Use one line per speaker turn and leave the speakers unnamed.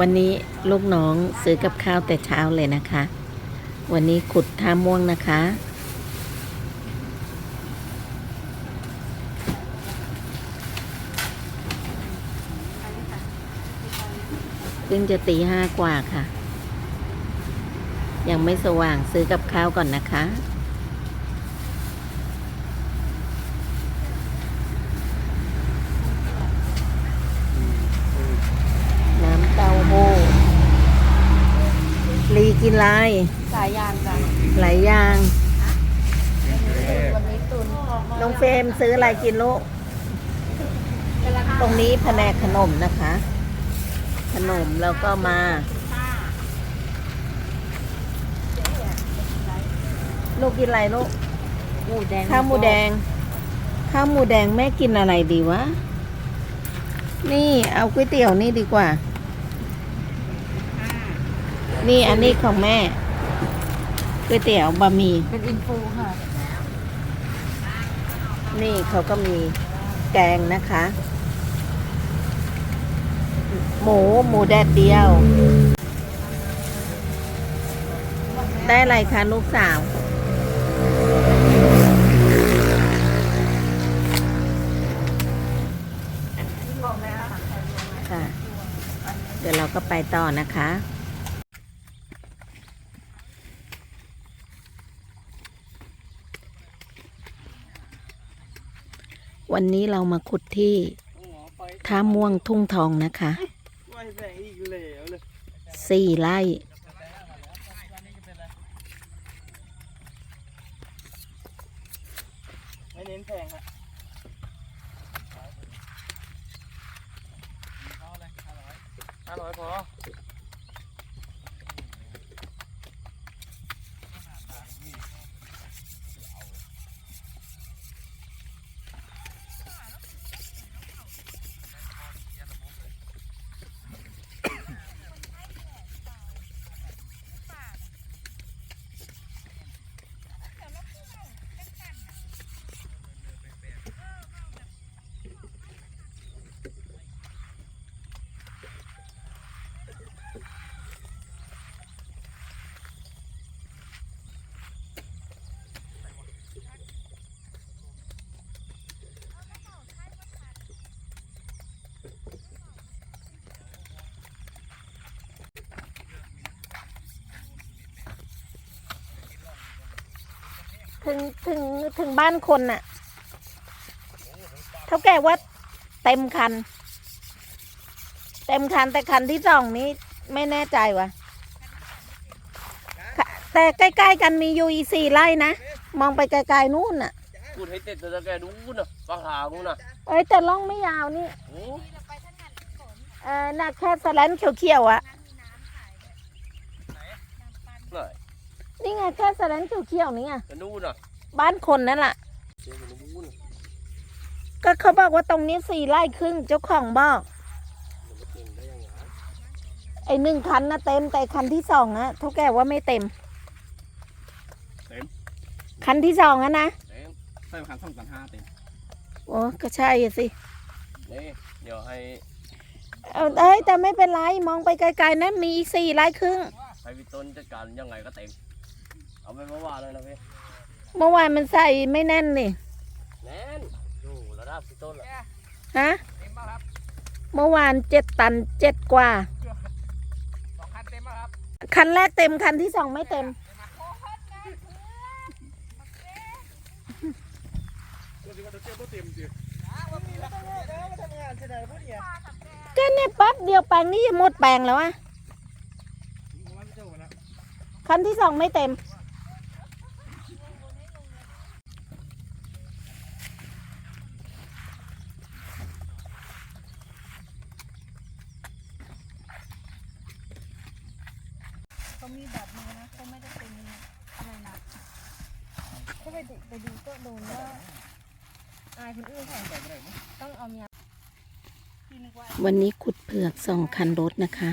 วันนี้ลูกน้องซื้อกับข้าวแต่เช้าเลยนะคะ วันนี้ขุดท่าม่วงนะคะเพิ่งจะตีห้ากว่าค่ะ ยังไม่สว่างซื้อกับข้าวก่อนนะคะ น้ำเต้าหู้ลี กินลาย
สายยางจ้ะ
หลายอย่าง
วันนี้ตุน
น้องเฟรมซื้ออะไรกินลูกตรงนี้แผนกขนมนะคะ ขนมแล้วก็มา ลูกกินอะไรลูก
หมูแดง
ข้าวหมูแดง ข้าวหมูแดงแม่กินอะไรดีวะ นี่เอาก๋วยเตี๋ยวนี่ดีกว่า นี่อันนี้ของแม่ก๋วยเตี๋ยวบะหมี่
เป็นอินฟูค่ะ
นี่เขาก็มีแกงนะคะ หมูหมูแดดเดียว ได้อะไรคะลูกสาว ค่ะ เดี๋ยวเราก็ไปต่อนะคะ วันนี้เรามาขุดที่ท่าม่วงทุ่งทองนะคะ
ไม่แบ่งอีกแล้วเลย
สี่ไร่
ไม่เน้นแพงฮะห้าร้อยพอ
ถึงถึงถึงบ้านคนน่ะเท่าแก่ว่าเต็มคัน เต็มคันแต่คันที่สองนี้ไม่แน่ใจว่ะ แต่ใกล้ ๆ กันมีอยู่อีสี่ไร่นะ มองไปไกลๆนู่นน่ะ
พูดให้เต็ดแต่แกดูน่ะปลาขาวนู่นน่ะ
เอ้ยแต่ล่องไม่ยาวนี่
โอ้
เออน่ะแค่สแลนเขียวๆอะ
ไหน
นี่ไงแค่สแลนเขียวๆนี่ไง
จะนู่นน่ะ
บ้านคนนั่นแหละ
เจ๊มันนู่นน่ะ
ก็เขาบอกว่าตรงนี้สี่ไร่ครึ่งเจ้าของบอก
มันเก่งได้ยังไง
ไอ้หนึ่งคันนะเต็มแต่คันที่สองอะเท่าแก่ว่าไม่เต็ม
เต็ม
คันที่สองอะนะ
เต็มใส่ขันสองกันห้าเต็ม
โอ้ก็ใช่อะสิ
นี่เดี๋ยวให้
เอาเอ้ยแต่ไม่เป็นไรมองไปไกลๆนะมีอีกสี่ไร่ครึ่ง
ให้พี่ต้นจัดการยังไงก็เต็ม เอาไปเมื่อวานเลยนะพี่
เมื่อวานมันใส่ไม่แน่นนี่
แน่นอยู่ระดับพี่ต้นแหละ
ฮะเมื่อวานเจ็ดตันเจ็ดกว่า
สองคันเต็มครับ
คันแรกเต็มคันที่สองไม่เต็ม ก็เนี่ยแป๊บเดียวแปลงนี้หมดแปลงแล้วอะคันที่สองไม่เต็ม
เขามีแบบนี้นะเขาไม่ได้เป็นอะไรนะถ้าไปดูไปดูก็โดนว่า อายคนอื่นค่ะต้องเอาเมีย
วันนี้ขุดเผือกสองคันรถนะคะ